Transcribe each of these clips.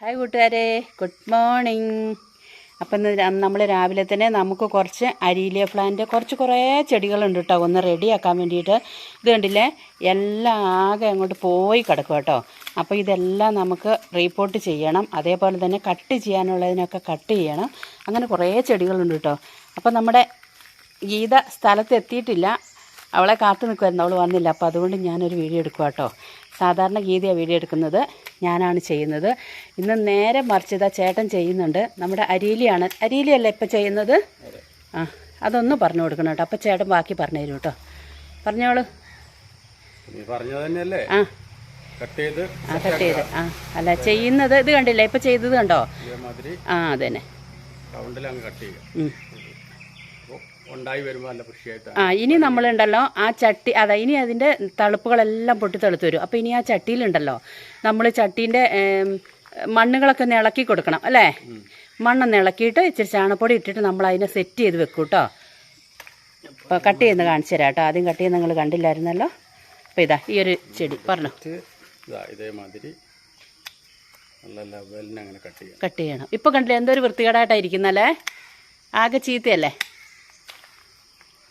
Hi കൂട്ടുകാരെ. Good morning. അപ്പം നമ്മൾ രാവിലെ തന്നെ നമുക്ക് കുറച്ച് അരിയിലെ പ്ലാന്റ് കുറച്ച് കുറേ ചെടികളുണ്ട് കേട്ടോ ഒന്ന് റെഡിയാക്കാൻ വേണ്ടിയിട്ട്. ഇത് കണ്ടില്ലേ? എല്ലാം ആകെ അങ്ങോട്ട് പോയി കിടക്കും കേട്ടോ അപ്പോൾ ഇതെല്ലാം നമുക്ക് റീപ്പോർട്ട് ചെയ്യണം. അതേപോലെ തന്നെ കട്ട് ചെയ്യാനുള്ളതിനൊക്കെ കട്ട് ചെയ്യണം. അങ്ങനെ കുറേ ചെടികളുണ്ട് കേട്ടോ അപ്പോൾ നമ്മുടെ ഗീത സ്ഥലത്ത് എത്തിയിട്ടില്ല. അവളെ കാത്തു നിൽക്കുമായിരുന്നു അവൾ വന്നില്ല. അപ്പോൾ അതുകൊണ്ട് ഞാനൊരു വീഡിയോ എടുക്കുക കേട്ടോ സാധാരണ ഗീതയാണ് വീഡിയോ എടുക്കുന്നത്. ഞാനാണ് ചെയ്യുന്നത്. ഇന്ന് നേരെ മറിച്ചതാ ചേട്ടൻ ചെയ്യുന്നുണ്ട്. നമ്മുടെ അരീലിയാണ്. അരിയിലിയല്ലേ ഇപ്പം ചെയ്യുന്നത്? ആ അതൊന്ന് പറഞ്ഞു കൊടുക്കണം കേട്ടോ. അപ്പോൾ ചേട്ടൻ ബാക്കി പറഞ്ഞു തരും കേട്ടോ. പറഞ്ഞോളൂ. ആ. കട്ട് ചെയ്ത് ആ കട്ട് ചെയ്ത്. ആ അല്ല ചെയ്യുന്നത് ഇത് കണ്ടില്ലേ? ഇപ്പം ചെയ്തത് കണ്ടോ? ആ അതന്നെ. കട്ട് ചെയ്യുക. ഉണ്ടായി വരുമ്പോൾ നല്ല കൃഷിയായിട്ട് ആ ഇനി നമ്മളുണ്ടല്ലോ ആ ചട്ടി അതാ ഇനി അതിന്റെ തളുപ്പുകളെല്ലാം പൊട്ടി തെളുത്ത് വരും. അപ്പോൾ ഇനി ആ ചട്ടിയിലുണ്ടല്ലോ നമ്മൾ ചട്ടീന്റെ മണ്ണുകളൊക്കെ ഒന്ന് ഇളക്കി കൊടുക്കണം അല്ലേ? മണ്ണൊന്ന് ഇളക്കിയിട്ട് ഇച്ചിരി ചാണപ്പൊടി ഇട്ടിട്ട് നമ്മൾ അതിനെ സെറ്റ് ചെയ്ത് വെക്കും കേട്ടോ അപ്പോൾ കട്ട് ചെയ്യുന്ന കാണിച്ചു തരാം കേട്ടോ ആദ്യം കട്ട് ചെയ്യുന്ന നിങ്ങൾ കണ്ടില്ലായിരുന്നല്ലോ? അപ്പോൾ ഇതാ ഈ ഒരു ചെടി പറഞ്ഞു. ഇതാ ഇതേമാതിരി കട്ട് ചെയ്യണം. കട്ട് ചെയ്യണം. ഇപ്പോൾ കണ്ടില്ലേ എന്തൊരു വൃത്തികേടായിട്ടായിരിക്കുന്നല്ലേ? ആകെ ചീത്തയല്ലേ?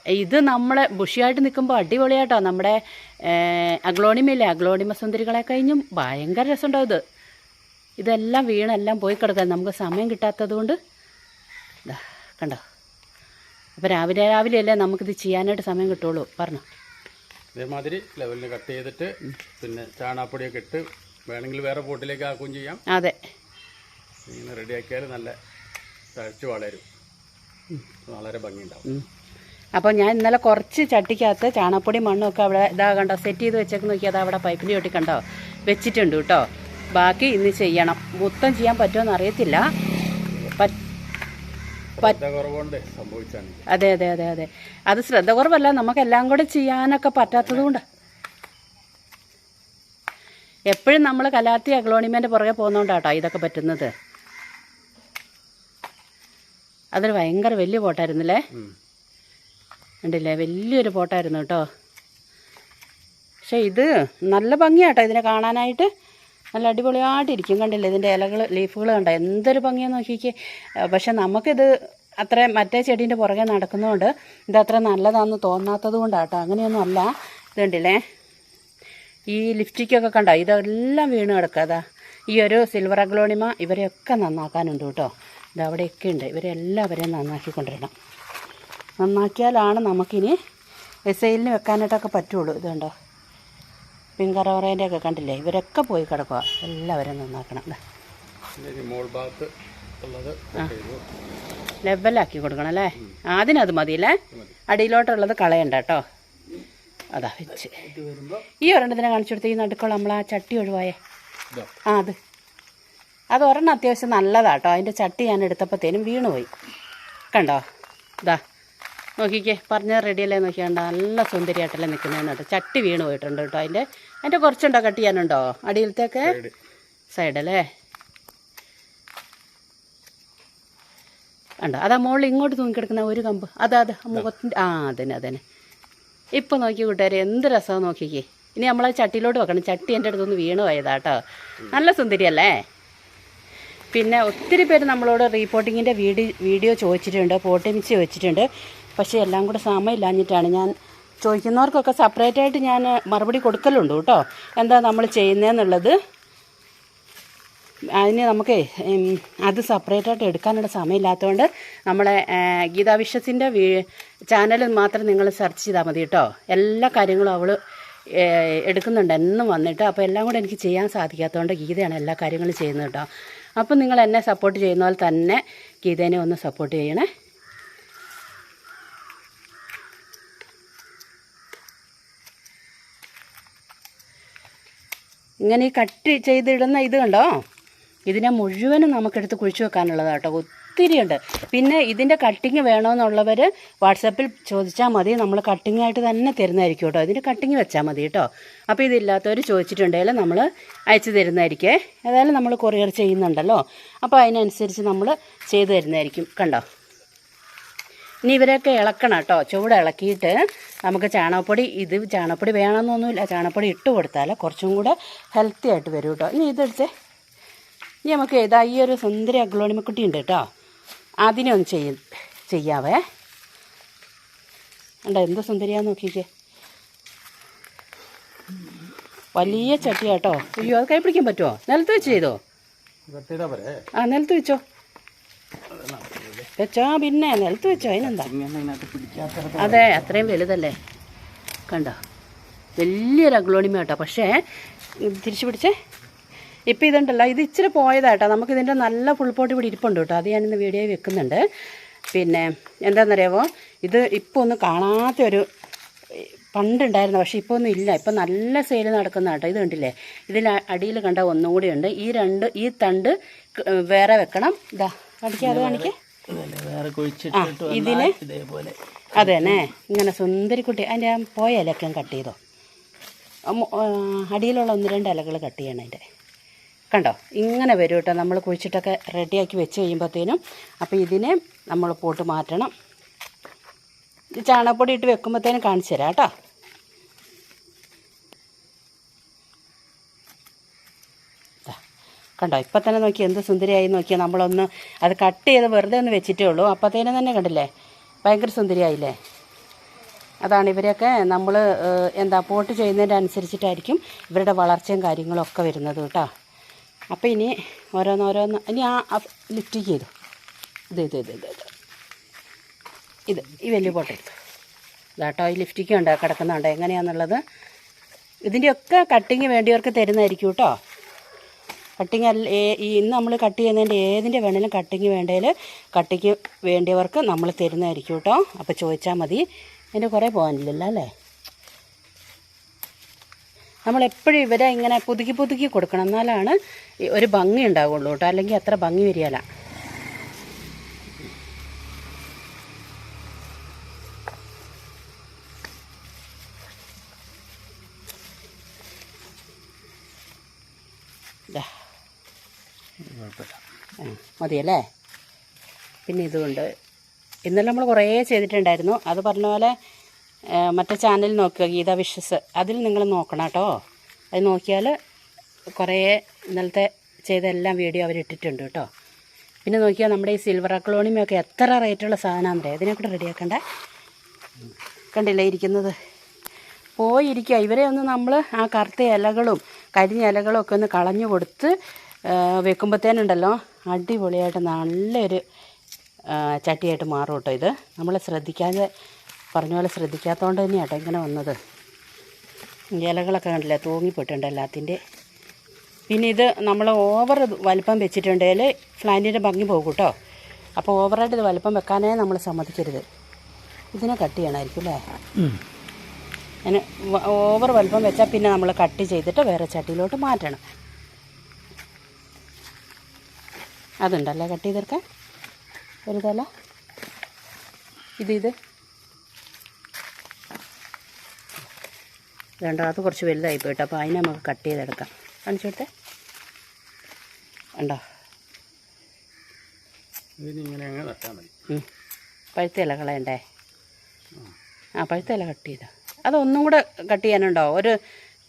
ഇത് നമ്മളെ ബുഷിയായിട്ട് നിൽക്കുമ്പോൾ അടിപൊളിയായിട്ടോ നമ്മുടെ അഗ്ലോണിമയില്ലേ അഗ്ലോണിമ സുന്ദരികളെ കഴിഞ്ഞും ഭയങ്കര രസമുണ്ടാവും ഇത്? ഇതെല്ലാം വീണെല്ലാം പോയി കിടക്കാൻ നമുക്ക് സമയം കിട്ടാത്തത് കൊണ്ട് കണ്ടോ? അപ്പോൾ രാവിലെ രാവിലെ അല്ലേ നമുക്കിത് ചെയ്യാനായിട്ട് സമയം കിട്ടുള്ളൂ. പറഞ്ഞു. ഇതേമാതിരി ലെവലിന് കട്ട് ചെയ്തിട്ട് പിന്നെ ചാണാപ്പൊടിയൊക്കെ ഇട്ട് വേണമെങ്കിൽ വേറെ പോട്ടിലേക്ക് ആക്കുകയും ചെയ്യാം. അതെ. ഇങ്ങനെ റെഡിയാക്കിയാൽ നല്ല തഴച്ച് വളരും. വളരെ ഭംഗിയുണ്ടാവും. അപ്പോൾ ഞാൻ ഇന്നലെ കുറച്ച് ചട്ടിക്കകത്ത് ചാണകപ്പൊടി മണ്ണൊക്കെ ഒക്കെ അവിടെ ഇതാ കണ്ടോ സെറ്റ് ചെയ്ത് വെച്ചേക്ക് നോക്കി അത് അവിടെ പൈപ്പിന്റെ ചോട്ടി കണ്ടോ? വെച്ചിട്ടുണ്ട് കേട്ടോ. ബാക്കി ഇന്ന് ചെയ്യണം. മൊത്തം ചെയ്യാൻ പറ്റുമോ അറിയത്തില്ല. അതെ അതെ അതെ അതെ. അത് ശ്രദ്ധ കുറവല്ല നമുക്കെല്ലാം കൂടെ ചെയ്യാനൊക്കെ പറ്റാത്തത് കൊണ്ട്. എപ്പോഴും നമ്മൾ കലാത്തി അഗ്ലോണിമേന്റെ പുറകെ പോകുന്നതുകൊണ്ടാട്ടോ ഇതൊക്കെ പറ്റുന്നത്. അതൊരു ഭയങ്കര വലിയ പോട്ടായിരുന്നല്ലേ. കണ്ടില്ലേ? വലിയൊരു പോട്ടായിരുന്നു കേട്ടോ. പക്ഷേ ഇത് നല്ല ഭംഗിയാട്ടോ ഇതിനെ കാണാനായിട്ട്. നല്ല അടിപൊളിയായിട്ടിരിക്കും കണ്ടില്ലേ? ഇതിന്റെ ഇലകൾ ലീഫുകൾ കണ്ടോ? എന്തൊരു ഭംഗിയാന്ന് നോക്കിക്കേ. പക്ഷെ നമുക്കിത് അത്ര മറ്റേ ചെടീന്റെ പുറകെ നടക്കുന്നതുകൊണ്ട് ഇത് അത്ര നല്ലതാണെന്ന് തോന്നാത്തത് കൊണ്ടാട്ടോ അങ്ങനെയൊന്നും അല്ല. ഇത് കണ്ടില്ലേ? ഈ ലിപ്സ്റ്റിക്കൊക്കെ കണ്ടോ? ഇതെല്ലാം വീണ് കിടക്കാതാ ഈ ഒരു സിൽവർ അഗ്ലോണിമ ഇവരെയൊക്കെ നന്നാക്കാനുണ്ട് കേട്ടോ. ഇത് അവിടെയൊക്കെ ഉണ്ട്. ഇവരെല്ലാവരെയും നന്നാക്കിക്കൊണ്ടിരണം. നന്നാക്കിയാലാണ് നമുക്കിനി എസൈലിന് വെക്കാനായിട്ടൊക്കെ പറ്റുള്ളൂ. ഇത് കണ്ടോ? ഒക്കെ കണ്ടില്ലേ? ഇവരൊക്കെ പോയി കിടക്കുക എല്ലാവരും നന്നാക്കണം. ലെവലാക്കി കൊടുക്കണം അല്ലേ? അതിനത് മതിയല്ലേ അടിയിലോട്ടുള്ളത് കളയണ്ട കേട്ടോ. അതാ വെച്ച്. ഈ ഒരെണ്ണത്തിനെ കാണിച്ചു കൊടുത്ത് ഈ നടുക്കുള്ള നമ്മൾ ആ ചട്ടി ഒഴിവായേ. ആ അത്. അത് ഒരെണ്ണം അത്യാവശ്യം നല്ലതാട്ടോ അതിന്റെ ചട്ടി ഞാൻ എടുത്തപ്പോഴത്തേനും വീണുപോയി. കണ്ടോ? ഇതാ. നോക്കിക്കേ പറഞ്ഞ റെഡിയല്ലേ നോക്കിയാണ്ടോ നല്ല സുന്ദരിയായിട്ടല്ലേ നിൽക്കുന്നതെന്നുണ്ട് ചട്ടി വീണ് പോയിട്ടുണ്ട് കേട്ടോ അതിന്റെ. അതിന്റെ കുറച്ചുണ്ടോ കട്ട് ചെയ്യാനുണ്ടോ? അടിയിലത്തേക്ക് സൈഡല്ലേ ഉണ്ടോ അതാ മുകളിൽ ഇങ്ങോട്ട് തൂങ്ങിക്കിടക്കുന്ന ഒരു കമ്പ്. അതാ അത് മുഖത്തിന്റെ ആ അതന്നെ അതന്നെ. ഇപ്പം നോക്കി കൂട്ടുകാരെ എന്ത് രസമാണ് നോക്കിക്കേ. ഇനി നമ്മൾ ചട്ടിയിലോട്ട് വെക്കണം. ചട്ടി എന്റെ അടുത്തൊന്ന് വീണ് പോയതാട്ടോ നല്ല സുന്ദരിയല്ലേ? പിന്നെ ഒത്തിരി പേര് നമ്മളോട് റീപോർട്ടിങ്ങിന്റെ വീഡിയോ വീഡിയോ ചോദിച്ചിട്ടുണ്ട് പോട്ടിമിച്ച് വെച്ചിട്ടുണ്ട്. പക്ഷേ എല്ലാം കൂടെ സമയമില്ലാഞ്ഞിട്ടാണ്. ഞാൻ ചോദിക്കുന്നവർക്കൊക്കെ സെപ്പറേറ്റ് ആയിട്ട് ഞാൻ മറുപടി കൊടുക്കലുണ്ട് കേട്ടോ. എന്താ നമ്മൾ ചെയ്യുന്നതെന്നുള്ളത് അതിന് നമുക്ക് അത് സെപ്പറേറ്റ് ആയിട്ട് എടുക്കാനുള്ള സമയമില്ലാത്തതുകൊണ്ട് നമ്മളെ ഗീതാ വിശ്വസിന്റെ ചാനൽ മാത്രം നിങ്ങൾ സെർച്ച് ചെയ്താൽ മതി കേട്ടോ. എല്ലാ കാര്യങ്ങളും അവൾ എടുക്കുന്നുണ്ട് എന്നും വന്നിട്ട്. അപ്പോൾ എല്ലാം കൂടെ എനിക്ക് ചെയ്യാൻ സാധിക്കാത്തതുകൊണ്ട് ഗീതയാണ് എല്ലാ കാര്യങ്ങളും ചെയ്യുന്നത് കേട്ടോ. അപ്പം നിങ്ങൾ എന്നെ സപ്പോർട്ട് ചെയ്യുന്ന പോലെ തന്നെ ഗീതേനെ ഒന്ന് സപ്പോർട്ട് ചെയ്യണേ. ഇങ്ങനെ ഈ കട്ട് ചെയ്തിടുന്ന ഇത് കണ്ടോ? ഇതിനെ മുഴുവനും നമുക്കെടുത്ത് കുഴിച്ചു വെക്കാനുള്ളതാണ് കേട്ടോ. ഒത്തിരിയുണ്ട്. പിന്നെ ഇതിന്റെ കട്ടിങ് വേണമെന്നുള്ളവർ വാട്സപ്പിൽ ചോദിച്ചാൽ മതി. നമ്മൾ കട്ടിങ് ആയിട്ട് തന്നെ തരുന്നതായിരിക്കും കേട്ടോ. ഇതിന്റെ കട്ടിങ് വെച്ചാൽ മതി കേട്ടോ. അപ്പോൾ ഇതില്ലാത്തവർ ചോദിച്ചിട്ടുണ്ടെങ്കിൽ നമ്മൾ അയച്ചു തരുന്നതായിരിക്കേ. ഏതായാലും നമ്മൾ കൊറിയർ ചെയ്യുന്നുണ്ടല്ലോ. അപ്പോൾ അതിനനുസരിച്ച് നമ്മൾ ചെയ്തു തരുന്നതായിരിക്കും. കണ്ടോ? ഇനി ഇവരെയൊക്കെ ഇളക്കണം കേട്ടോ. ചൂട് ഇളക്കിയിട്ട് നമുക്ക് ചാണകപ്പൊടി ഇത് ചാണകപ്പൊടി വേണമെന്നൊന്നുമില്ല. ചാണകപ്പൊടി ഇട്ട് കൊടുത്താൽ കുറച്ചും കൂടെ ഹെൽത്തി ആയിട്ട് വരും കേട്ടോ. ഇനി ഇതെടുത്തേ ഇനി നമുക്ക് ഇതാ ഈ ഒരു സുന്ദരി അഗ്ലോണിമക്കുട്ടി ഉണ്ട് കേട്ടോ. അതിനെ ഒന്ന് ചെയ്യ ചെയ്യാവേ. ഉണ്ടോ എന്ത് സുന്ദരിയാന്ന് നോക്കിക്കേ. വലിയ ചട്ടി ചട്ടിയാട്ടോ അയ്യോ അത് കൈ പിടിക്കാൻ പറ്റുമോ നിലത്ത് വെച്ച് ചെയ്തോ? കട്ട് ആ നിലത്ത് വെച്ചോ. വെച്ചോ പിന്നെ നിലത്ത് വെച്ചോ അതിനെന്താ? അതെ അത്രയും വലുതല്ലേ? കണ്ടോ? വലിയൊരു അഗ്ലോണിമ കേട്ടോ. പക്ഷേ തിരിച്ചു പിടിച്ചേ. ഇപ്പം ഇതുണ്ടല്ലോ ഇത് ഇച്ചിരി പോയതാട്ടോ. നമുക്കിതിന്റെ നല്ല ഫുൾ പോട്ട് ഇവിടെ ഇരിപ്പുണ്ട് കേട്ടോ. അത് ഞാനിന്ന് വീഡിയോ വെക്കുന്നുണ്ട്. പിന്നെ എന്താണെന്നറിയാമോ ഇത് ഇപ്പോൾ ഒന്ന് കാണാത്ത ഒരു പണ്ടുണ്ടായിരുന്നു. പക്ഷേ ഇപ്പോൾ ഒന്നും ഇല്ല. ഇപ്പം നല്ല സെയിൽ നടക്കുന്ന കേട്ടോ. ഇത് കണ്ടില്ലേ? ഇതിൽ അടിയിൽ കണ്ട ഒന്നും കൂടി ഉണ്ട്. ഈ രണ്ട് ഈ തണ്ട് വേറെ വെക്കണം. ഇതാ കാണിക്കാം അത് കാണിക്കേ. വേറെ ഇതിന് ഇതേപോലെ അതെന്നെ ഇങ്ങനെ സുന്ദരിക്കുട്ടി അതിന്റെ ആ പോയ ഇലയൊക്കെ കട്ട് ചെയ്തോ? അടിയിലുള്ള ഒന്ന് രണ്ട് ഇലകൾ കട്ട് ചെയ്യണം അതിന്റെ. കണ്ടോ? ഇങ്ങനെ വരും കേട്ടോ. നമ്മൾ കുഴിച്ചിട്ടൊക്കെ റെഡിയാക്കി വെച്ച് കഴിയുമ്പോഴത്തേനും അപ്പോൾ ഇതിനെ നമ്മൾ പോട്ട് മാറ്റണം. ചാണകപ്പൊടി ഇട്ട് വെക്കുമ്പോഴത്തേനും കാണിച്ചു തരാം കേട്ടോ. കണ്ടോ ഇപ്പം തന്നെ നോക്കി എന്ത് സുന്ദരിയായി നോക്കിയാൽ നമ്മളൊന്ന് അത് കട്ട് ചെയ്ത് വെറുതെ ഒന്ന് വെച്ചിട്ടേ ഉള്ളൂ. അപ്പത്തേനും തന്നെ കണ്ടില്ലേ? ഭയങ്കര സുന്ദരിയായില്ലേ? അതാണ് ഇവരെയൊക്കെ നമ്മൾ എന്താ പോട്ട് ചെയ്യുന്നതിന്റെ അനുസരിച്ചിട്ടായിരിക്കും ഇവരുടെ വളർച്ചയും കാര്യങ്ങളും ഒക്കെ വരുന്നത് കേട്ടോ. അപ്പോൾ ഇനി ഓരോന്നോരോന്ന് ഇനി ആ ലിഫ്റ്റ് ചെയ്തു. ഇത് ഇത് ഇത് ഇത് ഇത്. ഇത് ഈ വലിയ പോട്ടെ ഇതാട്ടോ ഈ ലിഫ്റ്റിക്കുണ്ട് കിടക്കുന്നുണ്ട്. എങ്ങനെയാണെന്നുള്ളത് ഇതിന്റെയൊക്കെ കട്ടിങ് വേണ്ടിയവർക്ക് തരുന്നതായിരിക്കും കേട്ടോ. കട്ടിങ് അല്ല ഇന്ന് നമ്മൾ കട്ട് ചെയ്യുന്നതിന്റെ ഏതിന്റെ വേണേലും കട്ടിങ് വേണ്ടതിൽ കട്ടിക്ക് വേണ്ടിയവർക്ക് നമ്മൾ തരുന്നതായിരിക്കും കേട്ടോ. അപ്പോൾ ചോദിച്ചാൽ മതി. അതിന്റെ കുറേ പോകാനില്ലല്ലോ അല്ലേ? നമ്മളെപ്പോഴും ഇവരെ ഇങ്ങനെ പുതുക്കി പുതുക്കി കൊടുക്കണം. എന്നാലാണ് ഒരു ഭംഗി ഉണ്ടാവുള്ളൂ കേട്ടോ. അല്ലെങ്കിൽ അത്ര ഭംഗി വരികയില്ല ആ, മതിയല്ലേ? പിന്നെ ഇതുകൊണ്ട് ഇന്നലെ നമ്മൾ കുറേ ചെയ്തിട്ടുണ്ടായിരുന്നു. അത് പറഞ്ഞ പോലെ മറ്റേ ചാനൽ നോക്കുക ഗീത വിഷസ്. അതിൽ നിങ്ങൾ നോക്കണം കേട്ടോ. അത് നോക്കിയാൽ കുറേ ഇന്നലത്തെ ചെയ്ത എല്ലാം വീഡിയോ അവരിട്ടിട്ടുണ്ട് കേട്ടോ. പിന്നെ നോക്കിയാൽ നമ്മുടെ ഈ സിൽവർ അക്ലോണിമയൊക്കെ എത്ര റേറ്റുള്ള സാധനമാണെന്നേ ഇതിനെ കൂടെ റെഡിയാക്കണ്ടേ കണ്ടില്ലേ ഇരിക്കുന്നത്? പോയിരിക്കുക. ഇവരെ ഒന്ന് നമ്മൾ ആ കറുത്ത ഇലകളും കരിഞ്ഞ ഇലകളും ഒക്കെ ഒന്ന് കളഞ്ഞു കൊടുത്ത് വെക്കുമ്പോഴത്തേനുണ്ടല്ലോ അടിപൊളിയായിട്ട് നല്ലൊരു ചട്ടിയായിട്ട് മാറും കേട്ടോ ഇത്. നമ്മൾ ശ്രദ്ധിക്കാതെ പറഞ്ഞ പോലെ ശ്രദ്ധിക്കാത്തതുകൊണ്ട് തന്നെയാട്ടോ ഇങ്ങനെ വന്നത്. ഇലകളൊക്കെ കണ്ടില്ലേ തൂങ്ങിപ്പോയിട്ടുണ്ട് എല്ലാത്തിന്റെ. പിന്നെ ഇത് നമ്മൾ ഓവർ വലിപ്പം വെച്ചിട്ടുണ്ടെങ്കിൽ ഫ്ലാന്റിന്റെ ഭംഗി പോകും കേട്ടോ അപ്പോൾ ഓവറായിട്ട് ഇത് വലിപ്പം വെക്കാനേ നമ്മൾ സമ്മതിക്കരുത്. ഇതിനെ കട്ട് ചെയ്യണമായിരിക്കും അല്ലേ? അങ്ങനെ ഓവർ വലിപ്പം വെച്ചാൽ പിന്നെ നമ്മൾ കട്ട് ചെയ്തിട്ട് വേറെ ചട്ടിയിലോട്ട് മാറ്റണം. അതുണ്ടല്ലേ കട്ട് ചെയ്തെടുക്കാൻ? ഒരു തല. ഇത് ഇത്. രണ്ടോ അത് കുറച്ച് വലുതായി പോയിട്ട് അപ്പോൾ അതിനെ നമുക്ക് കട്ട് ചെയ്തെടുക്കാം. കാണിച്ചു കൊടുത്തേ ഉണ്ടോ. പഴുത്ത ഇല കളയണ്ടേ? ആ. പഴുത്ത ഇല കട്ട് ചെയ്ത. അതൊന്നും കൂടെ കട്ട് ചെയ്യാനുണ്ടോ? ഒരു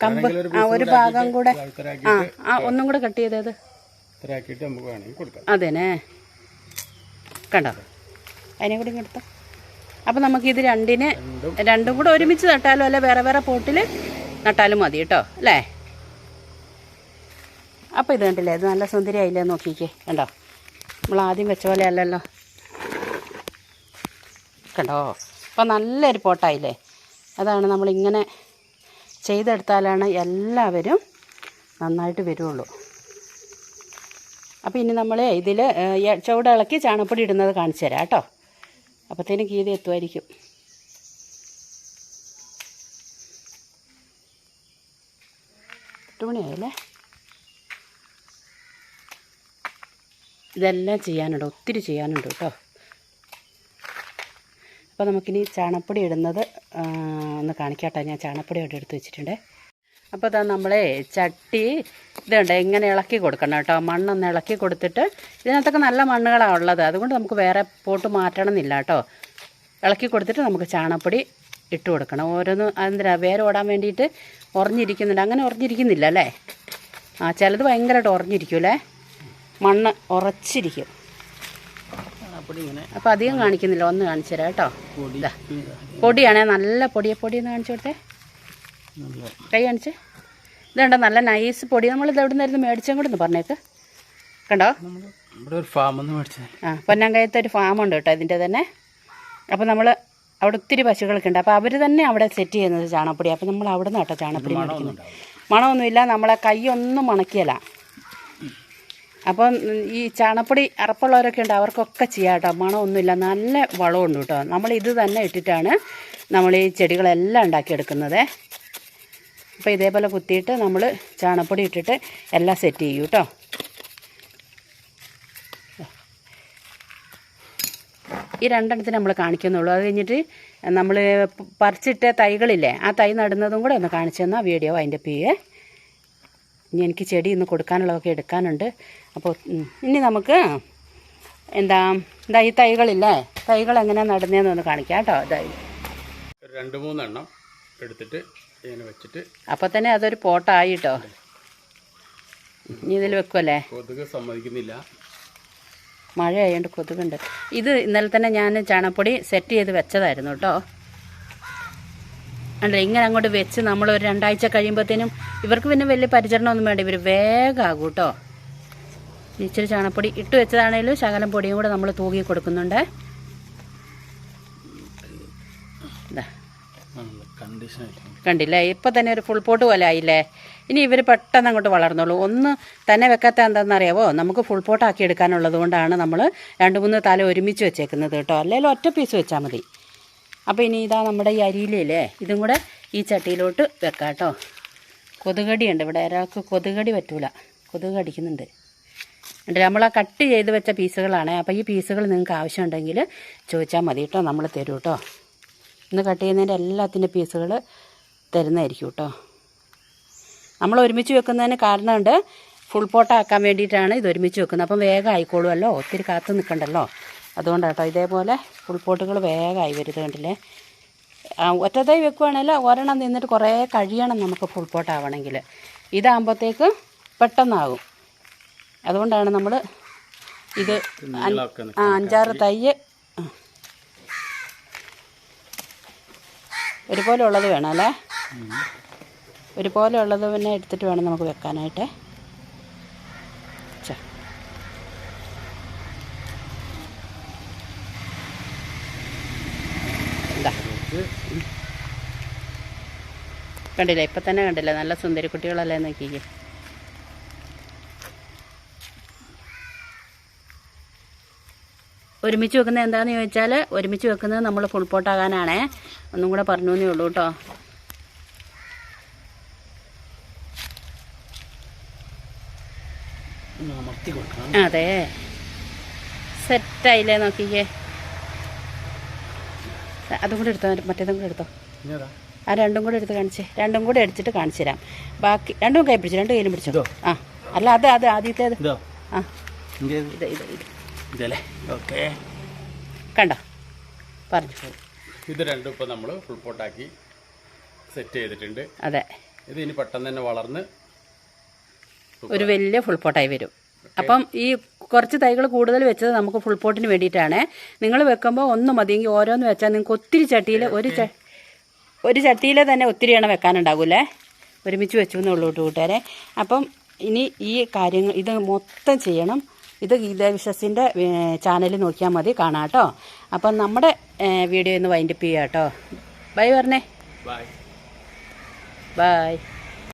കമ്പ് ആ ഒരു ഭാഗം കൂടെ. ആ ആ ഒന്നും കൂടെ കട്ട് ചെയ്തത് ഇത്രയാക്കിയിട്ട് നമുക്ക് വേണമെങ്കിൽ കൊടുക്കാം. അതേനെ. കണ്ടോ? അതിനെ കൂടി കൊടുത്തോ അപ്പം നമുക്ക് നമുക്കിത് രണ്ടിന് രണ്ടും രണ്ടും കൂടെ ഒരുമിച്ച് നട്ടാലും? അല്ലെ വേറെ വേറെ പോട്ടിൽ നട്ടാലും മതി കേട്ടോ അല്ലേ? അപ്പോൾ ഇത് കണ്ടില്ലേ? ഇത് നല്ല സുന്ദരിയായില്ലേ? നോക്കിക്കേ. കണ്ടോ? നമ്മൾ ആദ്യം വെച്ച പോലെ അല്ലല്ലോ. കണ്ടോ? അപ്പോൾ നല്ലൊരു പോട്ടായില്ലേ? അതാണ് നമ്മളിങ്ങനെ ചെയ്തെടുത്താലാണ് എല്ലാവരും നന്നായിട്ട് വരുള്ളൂ. അപ്പോൾ ഇനി നമ്മൾ ഇതിൽ ചുവട് ഇളക്കി ചാണകപ്പൊടി ഇടുന്നത് കാണിച്ചു തരാം കേട്ടോ. അപ്പോഴത്തേനും ഗീത എത്തുമായിരിക്കും. എട്ട് മണിയായല്ലേ? ഇതെല്ലാം ചെയ്യാനുണ്ട് ഒത്തിരി ചെയ്യാനുണ്ട് കേട്ടോ. അപ്പോൾ നമുക്കിനി ചാണപ്പൊടി ഇടുന്നത് ഒന്ന് കാണിക്കാട്ടോ. ഞാൻ ചാണപ്പൊടി അവിടെ എടുത്ത് വെച്ചിട്ടുണ്ട്. അപ്പോൾ ഇതാ നമ്മളെ ചട്ടി ഇതുണ്ട് എങ്ങനെ ഇളക്കി കൊടുക്കണം കേട്ടോ. മണ്ണൊന്ന് ഇളക്കി കൊടുത്തിട്ട് ഇതിനകത്തൊക്കെ നല്ല മണ്ണുകളാണ് ഉള്ളത്. അതുകൊണ്ട് നമുക്ക് വേറെ പോട്ട് മാറ്റണം എന്നില്ല കേട്ടോ. ഇളക്കി കൊടുത്തിട്ട് നമുക്ക് ചാണകപ്പൊടി ഇട്ട് കൊടുക്കണം. ഓരോന്ന് എന്തിനാ വേറെ ഓടാൻ വേണ്ടിയിട്ട് ഉറഞ്ഞിരിക്കുന്നുണ്ട് അങ്ങനെ ഉറഞ്ഞിരിക്കുന്നില്ല അല്ലേ? ആ ചിലത് ഭയങ്കരമായിട്ട് ഉറഞ്ഞിരിക്കും അല്ലേ? മണ്ണ് ഉറച്ചിരിക്കും. അപ്പോൾ അധികം കാണിക്കുന്നില്ല. ഒന്ന് കാണിച്ചു തരാം കേട്ടോ. പൊടി. പൊടിയാണേ നല്ല പൊടിയെ പൊടിയെന്ന് കാണിച്ചു കൊടുത്തേ. കൈ കാണിച്ച്. ഇതുണ്ടോ നല്ല നൈസ് പൊടി. നമ്മൾ ഇത് എവിടെ നിന്നായിരുന്നു മേടിച്ചും കൂടെ ഒന്ന് പറഞ്ഞേക്ക്. കണ്ടോ? ഇവിടെ ഒരു മേടിച്ചത്. ആ പൊന്നാങ്കയത്ത് ഒരു ഫാമുണ്ട് കേട്ടോ ഇതിന്റെ തന്നെ. അപ്പോൾ നമ്മൾ അവിടെ ഒത്തിരി പശുക്കളൊക്കെ ഉണ്ട്. അപ്പോൾ അവർ തന്നെ അവിടെ സെറ്റ് ചെയ്യുന്നത് ചാണകപ്പൊടി. അപ്പോൾ നമ്മൾ അവിടെ നിന്ന് കേട്ടോ ചാണകപ്പൊടി മേടിക്കുന്നത്. മണമൊന്നുമില്ല നമ്മളെ കൈയൊന്നും മണക്കിയല്ല. അപ്പം ഈ ചാണപ്പൊടി അറപ്പുള്ളവരൊക്കെ ഉണ്ട് അവർക്കൊക്കെ ചെയ്യാം കേട്ടോ. മണമൊന്നുമില്ല നല്ല വളമുണ്ട് കേട്ടോ. നമ്മൾ ഇത് തന്നെ ഇട്ടിട്ടാണ് നമ്മൾ ഈ ചെടികളെല്ലാം ഉണ്ടാക്കിയെടുക്കുന്നത്. അപ്പോൾ ഇതേപോലെ കുത്തിയിട്ട് നമ്മൾ ചാണകപ്പൊടി ഇട്ടിട്ട് എല്ലാം സെറ്റ് ചെയ്യും കേട്ടോ ഈ രണ്ടെണ്ണത്തിന് നമ്മൾ കാണിക്കുന്നുള്ളൂ. അത് കഴിഞ്ഞിട്ട് നമ്മൾ പറിച്ചിട്ട തൈകളില്ലേ ആ തൈ നടുന്നതും കൂടെ ഒന്ന് കാണിച്ചു തന്നാൽ വീഡിയോ അതിന്റെ പിയെ ഇനി എനിക്ക് ചെടി ഇന്ന് കൊടുക്കാനുള്ളതൊക്കെ എടുക്കാനുണ്ട്. അപ്പോൾ ഇനി നമുക്ക് എന്താ എന്താ ഈ തൈകളില്ലേ തൈകൾ എങ്ങനെയാണ് നടുന്നതെന്ന് ഒന്ന് കാണിക്കാം കേട്ടോ ഇതായി രണ്ട് മൂന്നെണ്ണം എടുത്തിട്ട് ഇങ്ങനെ വെച്ചിട്ട് അപ്പോൾ തന്നെ അതൊരു പോട്ടായി കേട്ടോ ഇനി ഇതിൽ വെക്കുമല്ലേ കൊതുക് സമ്മതിക്കുന്നില്ല. മഴ ആയതുകൊണ്ട് കൊതുകുണ്ട്. ഇത് ഇന്നലെ തന്നെ ഞാൻ ചാണപ്പൊടി സെറ്റ് ചെയ്ത് വെച്ചതായിരുന്നു കേട്ടോ അല്ല ഇങ്ങനെ അങ്ങോട്ട് വെച്ച് നമ്മൾ ഒരു രണ്ടാഴ്ച കഴിയുമ്പോഴത്തേനും ഇവർക്ക് പിന്നെ വലിയ പരിചരണമൊന്നും വേണ്ട. ഇവർ വേഗമാകും കേട്ടോ ഇച്ചിരി ചാണപ്പൊടി ഇട്ട് വെച്ചതാണേലും ശകലം പൊടിയും കൂടെ നമ്മൾ തൂകി കൊടുക്കുന്നുണ്ട് ഇതാ കണ്ടീഷനായിട്ട് കണ്ടില്ലേ? ഇപ്പം തന്നെ ഒരു ഫുൾ പോട്ട് പോലെ ആയില്ലേ? ഇനി ഇവർ പെട്ടെന്ന് അങ്ങോട്ട് വളർന്നോളൂ. ഒന്ന് തന്നെ വെക്കാത്ത എന്താണെന്ന് അറിയാവോ നമുക്ക് ഫുൾ പോട്ടാക്കി എടുക്കാനുള്ളത് കൊണ്ടാണ് നമ്മൾ രണ്ട് മൂന്ന് തല ഒരുമിച്ച് വെച്ചേക്കുന്നത് കേട്ടോ. അല്ലെങ്കിൽ ഒറ്റ പീസ് വെച്ചാൽ മതി. അപ്പോൾ ഇനി ഇതാ നമ്മുടെ ഈ അരിയിലേ ഇതും കൂടെ ഈ ചട്ടിയിലോട്ട് വെക്കാം കേട്ടോ. കൊതുകടിയുണ്ട് ഇവിടെ. ഒരാൾക്ക് കൊതുകടി പറ്റൂല. കൊതുക് കടിക്കുന്നുണ്ട് ഉണ്ട് നമ്മൾ ആ കട്ട് ചെയ്ത് വെച്ച പീസുകളാണ് അപ്പോൾ ഈ പീസുകൾ നിങ്ങൾക്ക് ആവശ്യമുണ്ടെങ്കിൽ ചോദിച്ചാൽ മതി കേട്ടോ. നമ്മൾ തരും കേട്ടോ. ഇന്ന് കട്ട് ചെയ്യുന്നതിന്റെ എല്ലാത്തിന്റെ പീസുകൾ തരുന്നതായിരിക്കും കേട്ടോ. നമ്മൾ ഒരുമിച്ച് വെക്കുന്നതിന് കാരണമുണ്ട് ഫുൾ പോട്ടാക്കാൻ വേണ്ടിയിട്ടാണ് ഇത് ഒരുമിച്ച് വെക്കുന്നത്. അപ്പം വേഗം ആയിക്കോളുമല്ലോ. ഒത്തിരി കാത്തു നിൽക്കണ്ടല്ലോ. അതുകൊണ്ടാണ് കേട്ടോ ഇതേപോലെ ഫുൾ പോട്ടുകൾ വേഗമായി വരുത് കണ്ടില്ലേ? ആ, ഒറ്റത്തായി വെക്കുവാണെങ്കിൽ ഒരെണ്ണം നിന്നിട്ട് കുറേ കഴിയണം നമുക്ക് ഫുൾ പോട്ടാവണമെങ്കിൽ ഇതാകുമ്പോഴത്തേക്ക് പെട്ടെന്നാകും. അതുകൊണ്ടാണ് നമ്മൾ ഇത് ആ അഞ്ചാറ് തൈ ഒരുപോലെ ഉള്ളത് വേണം അല്ലേ ഒരുപോലെ ഉള്ളത് പിന്നെ എടുത്തിട്ട് വേണം നമുക്ക് വെക്കാനായിട്ട്. കണ്ടില്ല? ഇപ്പം തന്നെ കണ്ടില്ല? നല്ല സുന്ദരി കുട്ടികളല്ലേ നോക്കിക്കേ? ഒരുമിച്ച് വെക്കുന്നത് എന്താണെന്ന് ചോദിച്ചാൽ ഒരുമിച്ച് വെക്കുന്നത് നമ്മൾ ഫുൾ പോട്ടാകാനാണേ ഒന്നും കൂടെ പറഞ്ഞു എന്നേ ഉള്ളൂ കേട്ടോ അതെ. സെറ്റായില്ലേ നോക്കിക്കേ. അതും കൂടെ എടുത്തോ മറ്റേതും കൂടെ എടുത്തോ. ആ രണ്ടും കൂടെ എടുത്ത് കാണിച്ച്. രണ്ടും കൂടെ എടുത്തിട്ട് കാണിച്ചു തരാം. ബാക്കി രണ്ടും കൈ പിടിച്ചു? രണ്ടും കയ്യിലും പിടിച്ചോ? ആ. അല്ല അത് അത് ആദ്യത്തേത്. ആ. ഇത് ഇത് ഇത്. ഇതല്ലേ? ഓക്കെ. കണ്ട? പറഞ്ഞു ഇത് രണ്ടും ഇപ്പോൾ നമ്മൾ ഫുൾ പോട്ടാക്കി സെറ്റ് ചെയ്തിട്ടുണ്ട്. അതെ. ഇത് ഇനി പെട്ടെന്ന് തന്നെ വളർന്ന് ഒരു വലിയ ഫുൾ പോട്ടായി വരും. അപ്പം ഈ കുറച്ച് തൈകൾ കൂടുതൽ വെച്ചത് നമുക്ക് ഫുൾ പോട്ടിന് വേണ്ടിയിട്ടാണ്. നിങ്ങൾ വെക്കുമ്പോൾ ഒന്ന് മതിയെങ്കിൽ ഓരോന്ന് വെച്ചാൽ നിങ്ങൾക്ക് ഒത്തിരി ചട്ടിയിൽ ഒരു ഒരു ചട്ടിയിൽ തന്നെ ഒത്തിരി എണ്ണം വെക്കാനുണ്ടാകൂലേ ഒരുമിച്ച് വെച്ചു എന്നുള്ളൂട്ട് കൂട്ടുകാരെ. അപ്പം ഇനി ഈ കാര്യങ്ങൾ ഇത് മൊത്തം ചെയ്യണം. ഇത് ഗീതാവിശ്വസിന്റെ ചാനൽ നോക്കിയാൽ മതി കാണാം കേട്ടോ. അപ്പം നമ്മുടെ വീഡിയോ ഒന്ന് വൈൻഡപ്പ് ചെയ്യാം കേട്ടോ. ബൈ പറഞ്ഞേ ബൈ ബൈ